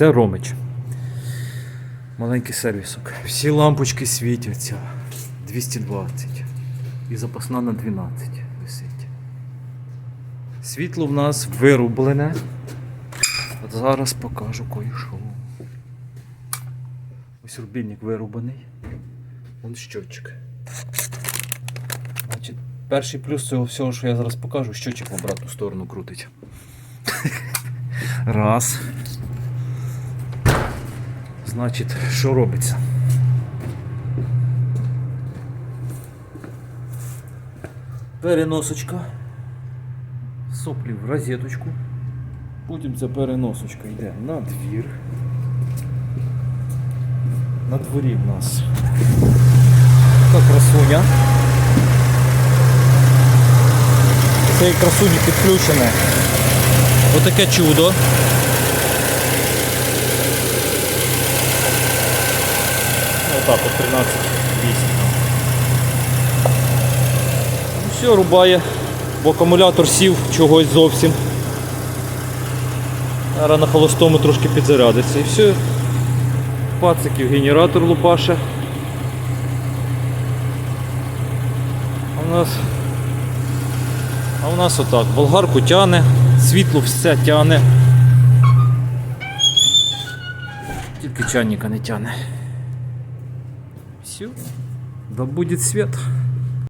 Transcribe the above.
Це Ромич. Маленький сервісок. Всі лампочки світяться. 220. І запасна на 12 висить. Світло в нас вирублене. От зараз покажу кое-що. Ось рубільник вирубаний. Вон щотчик. Значить, перший плюс цього всього, що я зараз покажу, щотчик в обратну сторону крутить. Раз. Значить, що робиться? Переносочка. Соплі в розеточку. Потім ця переносочка йде на двір. На дворі в нас така красуня. Цієї красуні підключене отаке чудо. Отак от 13 200. Ну все, рубає, бо акумулятор сів чогось зовсім. Зараз на холостому трошки підзарядиться і все. Пациків генератор лупаше. А у нас а у нас отак, болгарку тяне, світло все тяне. Тільки чайника не тяне. Все, да будет світ.